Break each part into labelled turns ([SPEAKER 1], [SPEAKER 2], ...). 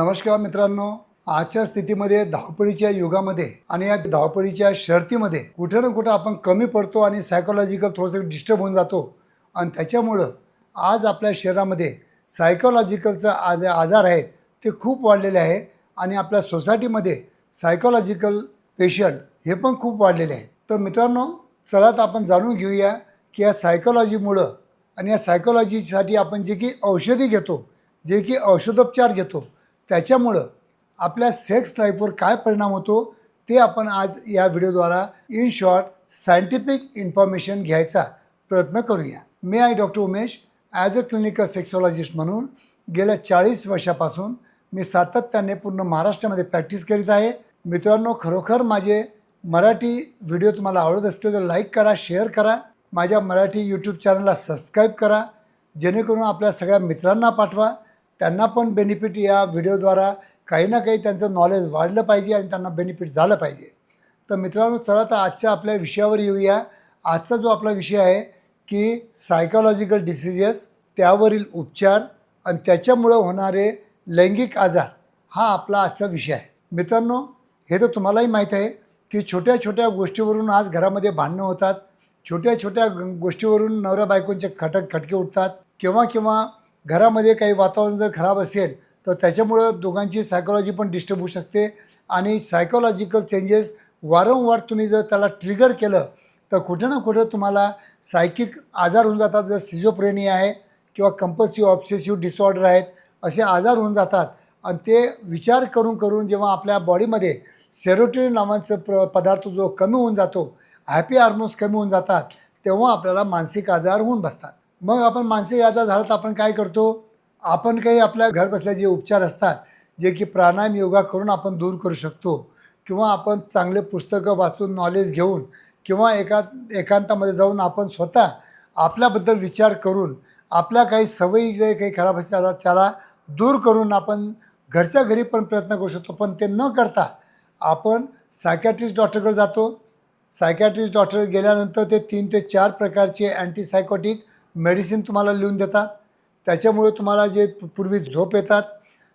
[SPEAKER 1] नमस्कार मित्रांनो. आजच्या स्थितीमध्ये धावपळीच्या युगामध्ये आणि या धावपळीच्या शर्तीमध्ये कुठे ना कुठं आपण कमी पडतो आणि सायकोलॉजिकल थोडंसं डिस्टर्ब होऊन जातो. आणि त्याच्यामुळं आज आपल्या शरीरामध्ये सायकोलॉजिकलचा आज आजार आहेत ते खूप वाढलेले आहे आणि आपल्या सोसायटीमध्ये सायकोलॉजिकल पेशंट हे पण खूप वाढलेले आहेत. तर मित्रांनो चला तर आपण जाणून घेऊया की या सायकोलॉजीमुळं आणि या सायकोलॉजीसाठी आपण जे की औषधी घेतो जे की औषधोपचार घेतो त्याच्यामुळं आपल्या सेक्स लाईफवर काय परिणाम होतो ते आपण आज या व्हिडिओद्वारा इन शॉर्ट सायंटिफिक इन्फॉर्मेशन घ्यायचा प्रयत्न करूया. मी आहे doctor Umesh? As a clinical sexologist म्हणून गेल्या चाळीस वर्षापासून मी सातत्याने पूर्ण महाराष्ट्रामध्ये प्रॅक्टिस करीत आहे. मित्रांनो खरोखर माझे मराठी व्हिडिओ तुम्हाला आवडत असतील तर लाईक करा शेअर करा. माझ्या मराठी यूट्यूब चॅनलला सबस्क्राईब करा. जेणेकरून आपल्या सगळ्या मित्रांना पाठवा. त्यांना पण बेनिफिट या व्हिडिओद्वारा काही ना काही त्यांचं नॉलेज वाढलं पाहिजे आणि त्यांना बेनिफिट झालं पाहिजे. तर मित्रांनो चला तर आजच्या आपल्या विषयावर येऊया. आजचा जो आपला विषय आहे की सायकोलॉजिकल डिसिजेस त्यावरील उपचार आणि त्याच्यामुळं होणारे लैंगिक आजार हा आपला आजचा विषय आहे. मित्रांनो हे तर तुम्हालाही माहीत आहे की छोट्या छोट्या गोष्टीवरून आज घरामध्ये भांडणं होतात. छोट्या छोट्या गोष्टीवरून नवऱ्या बायकोंचे खटक खटके उठतात. किंवा किंवा घरामध्ये काही वातावरण जर खराब असेल तर त्याच्यामुळं दोघांची सायकोलॉजी पण डिस्टर्ब होऊ शकते. आणि सायकोलॉजिकल चेंजेस वारंवार तुम्ही जर त्याला ट्रिगर केलं तर कुठे ना कुठं तुम्हाला सायकिक आजार होऊन जातात. जर सिझोप्रेनी आहे किंवा कंपल्सिव्ह ऑब्सेसिव्ह डिसऑर्डर आहेत असे आजार होऊन जातात. आणि ते विचार करून करून जेव्हा आपल्या बॉडीमध्ये सेरोटिन नावांचं प्र पदार्थ जो कमी होऊन जातो हॅपी हार्मोन्स कमी होऊन जातात तेव्हा आपल्याला मानसिक आजार होऊन बसतात. मग आपण मानसिक आजार झाला तर आपण काय करतो? आपण काही आपल्या घर बसल्या जे उपचार असतात जे की प्राणायाम योगा करून आपण दूर करू शकतो किंवा आपण चांगले पुस्तकं वाचून नॉलेज घेऊन किंवा एका एकांतामध्ये जाऊन आपण स्वतः आपल्याबद्दल विचार करून आपल्या काही सवयी जे काही खराब असतात त्याला त्याला दूर करून आपण घरच्या घरी पण प्रयत्न करू शकतो. पण ते न करता आपण सायकॅट्रिस्ट डॉक्टरकडे जातो. सायकॅट्रिस्ट डॉक्टर गेल्यानंतर ते तीन ते चार प्रकारचे अँटीसायकोटिक मेडिसिन तुम्हाला लिहून देतात. त्याच्यामुळे तुम्हाला जे पूर्वी झोप येतात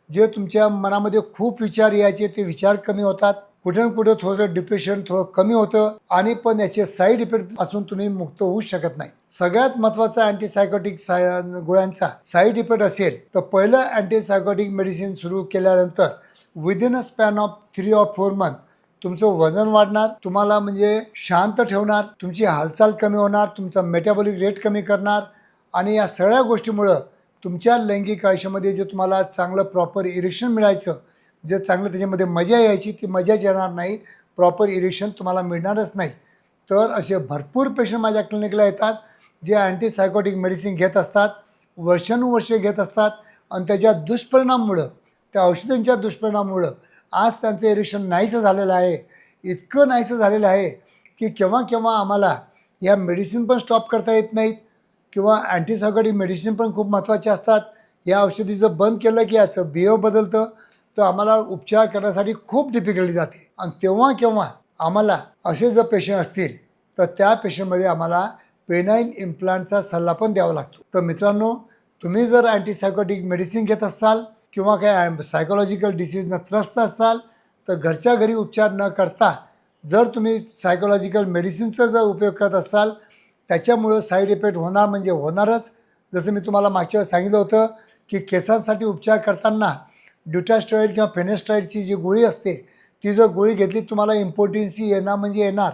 [SPEAKER 1] जे तुमच्या मनामध्ये खूप विचार यायचे ते विचार कमी होतात. कुठे ना कुठे थोडंसं डिप्रेशन थोडं कमी होतं आणि पण याचे साईड इफेक्टपासून तुम्ही मुक्त होऊ शकत नाही. सगळ्यात महत्त्वाचा अँटीसायकोटिक साय गोळ्यांचा साईड इफेक्ट असेल तर पहिलं अँटीसायकोटिक मेडिसिन सुरू केल्यानंतर within a span of three of four month तुमचं वजन वाढणार तुम्हाला म्हणजे शांत ठेवणार तुमची हालचाल कमी होणार तुमचा मेटाबॉलिक रेट कमी करणार आणि या सगळ्या गोष्टीमुळं तुमच्या लैंगिक आयुष्यामध्ये जे तुम्हाला चांगलं प्रॉपर इरेक्शन मिळायचं जे चांगलं त्याच्यामध्ये मजा यायची ती मजाच येणार नाही प्रॉपर इरेक्शन तुम्हाला मिळणारच नाही. तर असे भरपूर पेशंट माझ्या क्लिनिकला येतात जे अँटीसायकोटिक मेडिसिन घेत असतात वर्षानुवर्षे घेत असतात आणि त्याच्या दुष्परिणामामुळं त्या औषधांच्या दुष्परिणामामुळं आज त्यांचं इरेक्शन नाहीसं झालेलं आहे. इतकं नाहीसं झालेलं आहे की केव्हा केव्हा आम्हाला या मेडिसिन पण स्टॉप करता येत नाहीत किंवा अँटीसायकोटिक मेडिसिन पण खूप महत्त्वाचे असतात. या औषधी जर बंद केलं की याचं बिहेव बदलतं. तर आम्हाला उपचार करण्यासाठी खूप डिफिकल्टी जाते. आणि तेव्हा केव्हा आम्हाला असे जर पेशंट असतील तर त्या पेशंटमध्ये आम्हाला पेनाईल इम्प्लांटचा सल्ला पण द्यावा लागतो. तर मित्रांनो तुम्ही जर अँटीसायकोटिक मेडिसिन घेत असाल किंवा काही सायकोलॉजिकल डिसीजनं त्रस्त असाल तर घरच्या घरी उपचार न करता जर तुम्ही सायकोलॉजिकल मेडिसिनचा जर उपयोग करत असाल त्याच्यामुळं साईड इफेक्ट होणार म्हणजे होणारच. जसं मी तुम्हाला मागच्या वेळेस सांगितलं होतं की केसांसाठी उपचार करताना ड्युटॅस्टॉईड किंवा फेनेस्टॉईडची जी गोळी असते ती जर गोळी घेतली तुम्हाला इम्पोर्टन्सी येणार म्हणजे येणार.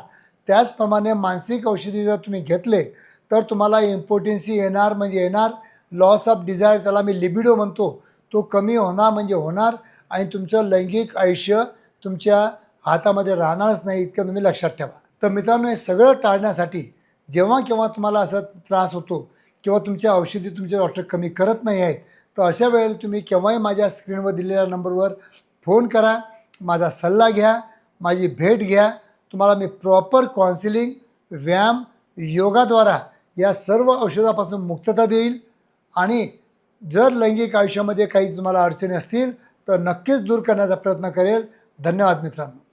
[SPEAKER 1] त्याचप्रमाणे मानसिक औषधी जर तुम्ही घेतले तर तुम्हाला इम्पोर्टन्सी येणार म्हणजे येणार. लॉस ऑफ डिझायर त्याला मी लिबिडो म्हणतो. तो कमी होणार म्हणजे होणार आणि तुमचं लैंगिक आयुष्य तुमच्या हातामध्ये राहणारच नाही इतकं तुम्ही लक्षात ठेवा. तर मित्रांनो हे सगळं टाळण्यासाठी जेव्हा केव्हा तुम्हाला असा त्रास होतो किंवा तुमच्या औषधी तुमचे डॉक्टर कमी करत नाही आहेत तर अशा वेळेला तुम्ही केव्हाही माझ्या स्क्रीनवर दिलेल्या नंबरवर फोन करा माझा सल्ला घ्या माझी भेट घ्या. तुम्हाला मी प्रॉपर काउन्सिलिंग व्यायाम योगाद्वारा या सर्व औषधापासून मुक्तता देईल आणि जर लैंगिक आयुष्यामध्ये काही तुम्हाला अडचणी असतील तर नक्कीच दूर करण्याचा प्रयत्न करेल. धन्यवाद मित्रांनो.